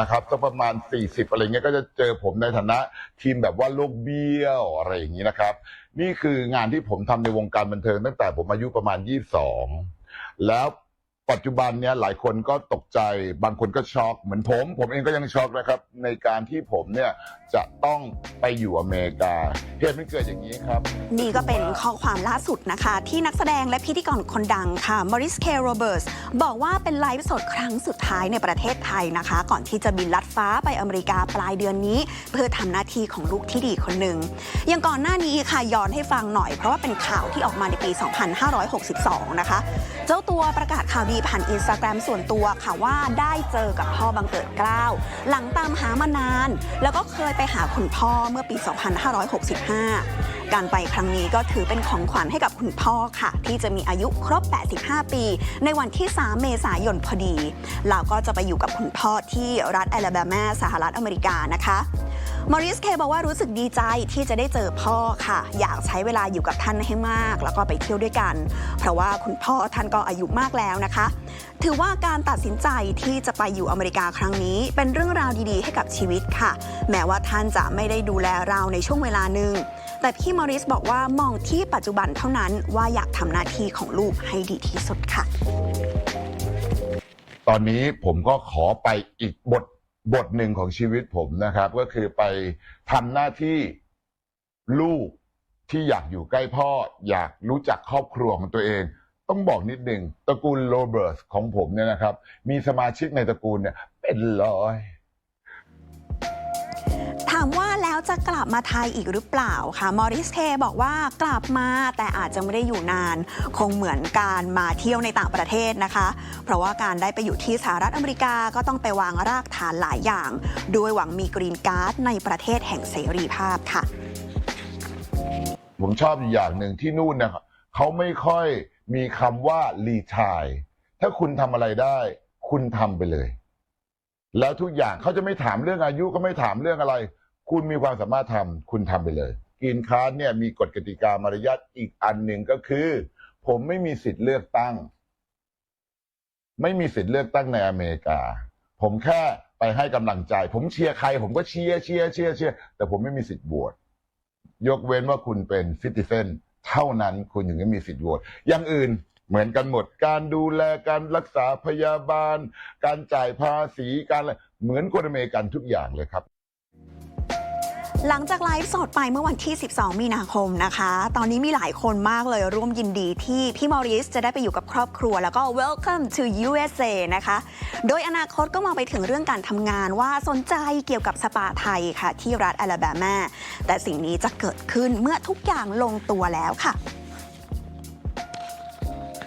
นะครับสักประมาณ 40 อะไรเงี้ยก็จะเจอผมในฐานะทีมแบบว่าโลกเบี้ยวอะไรอย่างนี้นะครับ นี่คืองานที่ผมทำในวงการบันเทิงตั้งแต่ผมอายุประมาณ 22 แล้ว ปัจจุบันเนี้ยหลายคนก็ตกใจบางคนก็ช็อกเหมือนผม ผมเองก็ยังช็อกนะครับ ในการที่ผมเนี่ยจะต้องไปอยู่อเมริกาเหตุมันเกิดอย่างนี้ครับ นี่ก็เป็นข้อความล่าสุดนะคะ ที่นักแสดงและพิธีกรคนดังค่ะมอริสเคโรเบิร์ตบอกว่าเป็นไลฟ์สดครั้งสุดท้ายในประเทศไทยนะคะ ก่อนที่จะบินลัดฟ้าไปอเมริกาปลายเดือนนี้ เพื่อทำหน้าที่ของลูกที่ดีคนหนึ่งอย่างก่อนหน้านี้ค่ะย้อนให้ฟังหน่อยเพราะว่าเป็นข่าวที่ออกมาในปี 2562 นะคะ เจ้าตัวประกาศข่าวดีผ่านอินสตาแกรมส่วนตัวค่ะว่าได้เจอกับพ่อบังเกิดเกล้า หลังตามหามานาน แล้วก็เคยไปหาคุณพ่อเมื่อปี 2565 การไปครั้งนี้ก็ถือเป็นของขวัญให้กับคุณพ่อค่ะ ที่จะมีอายุครบ 85 ปี ในวันที่ 3 เมษายนพอดี เราก็จะไปอยู่กับคุณพ่อที่รัฐแอลาบามาสหรัฐอเมริกานะคะ มอริสเคบอกว่ารู้สึกดีใจที่จะได้เจอพ่อค่ะ อยากใช้เวลาอยู่กับท่านให้มาก แล้วก็ไปเที่ยวด้วยกัน เพราะว่าคุณพ่อท่านก็อายุมากแล้วนะคะ ถือว่าการตัดสินใจที่จะไปอยู่อเมริกาครั้งนี้ เป็นเรื่องราวดีๆ ให้กับชีวิตค่ะ แม้ว่าท่านจะไม่ได้ดูแลเราในช่วงเวลาหนึ่งแต่พี่มอริสบอกว่ามองที่ปัจจุบันเท่านั้นว่าอยากทำหน้าที่ของลูกให้ดีที่สุดค่ะ ตอนนี้ผมก็ขอไปอีกบท บทหนึ่งของชีวิตผมนะครับ ก็คือไปทำหน้าที่ลูกที่อยากอยู่ใกล้พ่อ อยากรู้จักครอบครัวของตัวเอง ต้องบอกนิดหนึ่งตระกูลโรเบิร์ตของผมเนี่ยนะครับ มีสมาชิกในตระกูลเนี่ยเป็นร้อย แล้วจะกลับมาไทยอีกหรือเปล่าคะมอริสเคบอกว่ากลับมาแต่อาจจะไม่ได้อยู่นาน คงเหมือนการมาเที่ยวในต่างประเทศนะคะ เพราะว่าการได้ไปอยู่ที่สหรัฐอเมริกาก็ต้องไปวางรากฐานหลายอย่างโดยหวังมีกรีนการ์ดในประเทศแห่งเสรีภาพค่ะ ผมชอบอยู่อย่างหนึ่งที่นู่นนะครับเขาไม่ค่อยมีคำว่ารีทาย ถ้าคุณทำอะไรได้ คุณทำไปเลย แล้วทุกอย่างเขาจะไม่ถามเรื่องอายุก็ไม่ถามเรื่องอะไร คุณมีความสามารถทำคุณทำไปเลยกินค้าเนี่ยมีกฎกติกามารยาทอีกอันหนึ่งก็คือ ผมไม่มีสิทธิ์เลือกตั้ง ไม่มีสิทธิ์เลือกตั้งในอเมริกา ผมแค่ไปให้กำลังใจ ผมเชียร์ใคร ผมก็เชียร์เชียร์เชียร์เชียร์แต่ผมไม่มีสิทธิ์โหวตยกเว้นว่าคุณเป็นซิติเซนเท่านั้นคุณถึงจะมีสิทธิ์โหวตอย่างอื่นเหมือนกันหมด การดูแลการรักษาพยาบาล การจ่ายภาษีการอะไรเหมือนคนอเมริกันทุกอย่างเลยครับ หลังจากไลฟ์สดไปเมื่อวันที่ 12 มีนาคมนะคะ ตอนนี้มีหลายคนมากเลยร่วมยินดีที่พี่มอริสจะได้ไปอยู่กับครอบครัว แล้วก็ welcome to USA นะคะ โดยอนาคตก็มองไปถึงเรื่องการทำงานว่าสนใจเกี่ยวกับสปาไทยค่ะ ที่รัฐแอลาบามาแต่สิ่งนี้จะเกิดขึ้นเมื่อทุกอย่างลงตัวแล้วค่ะ